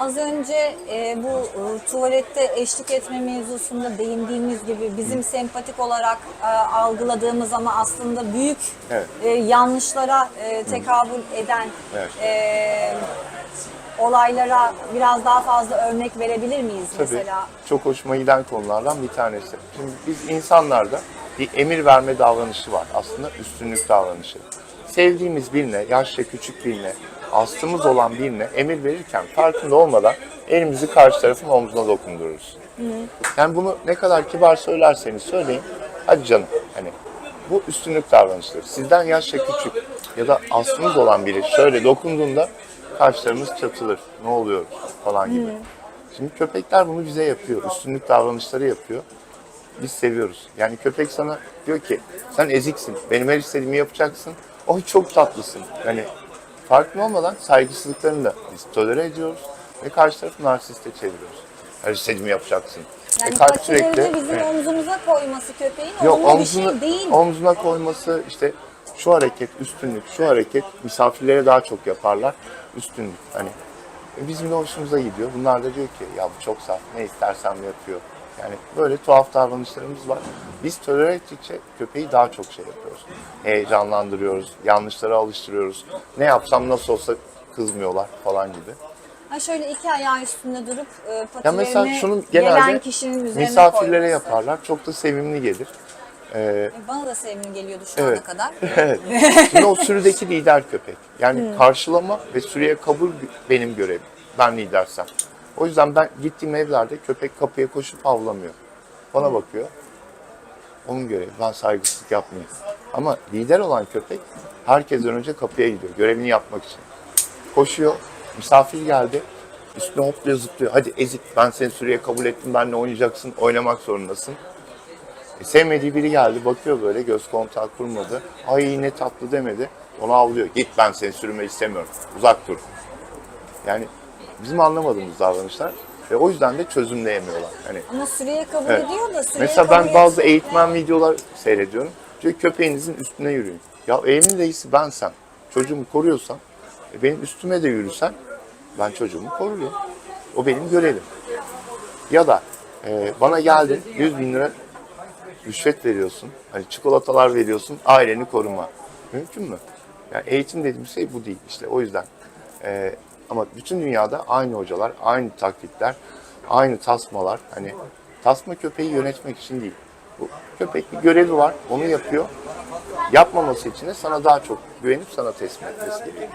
Az önce e, bu e, tuvalette eşlik etme mevzusunda değindiğimiz gibi bizim sempatik olarak e, algıladığımız ama aslında büyük Evet. e, yanlışlara e, tekabül eden Evet. e, olaylara biraz daha fazla örnek verebilir miyiz Tabii mesela? çok hoşuma giden konulardan bir tanesi. Şimdi biz insanlarda bir emir verme davranışı var. Aslında üstünlük davranışı. Sevdiğimiz birine, yaşça küçük birine, astımız olan birine emir verirken farkında olmadan elimizi karşı tarafın omzuna dokundururuz. Yani bunu ne kadar kibar söylerseniz söyleyin, hadi canım hani bu üstünlük davranışları. Sizden yaşça küçük ya da astımız olan biri şöyle dokunduğunda kaşlarımız çatılır. Ne oluyor falan gibi. Şimdi köpekler bunu bize yapıyor. Üstünlük davranışları yapıyor. Biz seviyoruz. Yani köpek sana diyor ki sen eziksin. Benim her istediğimi yapacaksın. Oy çok tatlısın. Yani farkında olmadan saygısızlıklarını da biz tolere ediyoruz. Ve karşı tarafı narsiste çeviriyoruz. Her istediğimi yapacaksın. Yani Ve kalp patilerini bizim Evet. omzumuza koyması köpeğin Yok olumlu bir omzuna, şey değil. omzuna koyması işte şu hareket üstünlük, şu hareket misafirlere daha çok yaparlar. Üstünlük hani e, bizim de hoşumuza gidiyor. Bunlar da diyor ki ya bu çok saf ne istersem yapıyor. Yani böyle tuhaf davranışlarımız var. Biz tolere ettikçe köpeği daha çok şey yapıyoruz. Heyecanlandırıyoruz, yanlışlara alıştırıyoruz. Ne yapsam nasıl olsa kızmıyorlar falan gibi. Ha şöyle iki ayağı üstünde durup e, Ya patilerini mesela şunu gelen genelde kişinin üzerine misafirlere koyması. yaparlar. Çok da sevimli gelir. Ee, E, Bana da sevimli geliyordu şu Evet. ana kadar. Evet. Şimdi o sürüdeki lider köpek. Yani karşılama ve sürüye kabul benim görevim. Ben lidersem. O yüzden ben gittiğim evlerde köpek kapıya koşup havlamıyor. Bana bakıyor. Onun görevi. Ben saygısızlık yapmayayım. Ama lider olan köpek herkesten önce kapıya gidiyor. Görevini yapmak için. Koşuyor. Misafir geldi. Üstüne hopluyor zıplıyor. Hadi ezik ben seni sürüye kabul ettim. Benle oynayacaksın. Oynamak zorundasın. E, sevmediği biri geldi bakıyor böyle göz kontağı kurmadı. Ay ne tatlı demedi. Ona avlıyor. Git ben seni sürme istemiyorum. Uzak dur. Yani bizim anlamadığımız davranışlar ve o yüzden de çözümleyemiyorlar. Hani Ama süreye kabul Evet. ediyor da süreye mesela kabul ben bazı etsin. eğitmen videolar seyrediyorum. Diyor köpeğinizin üstüne yürüyün. Ya evimin reisi bensem, çocuğumu koruyorsam, e, benim üstüme de yürüsen ben çocuğumu korurum. O benim görevim. Ya da e, bana geldin 100 bin lira rüşvet veriyorsun. Hani çikolatalar veriyorsun. Aileni koruma. Mümkün mü? Yani eğitim dediğim şey bu değil işte. O yüzden. Ee, ama bütün dünyada aynı hocalar, aynı taklitler, aynı tasmalar. Hani tasma köpeği yönetmek için değil. Bu köpek bir görevi var. Onu yapıyor. Yapmaması için de sana daha çok güvenip sana teslim etmesi gerekiyor.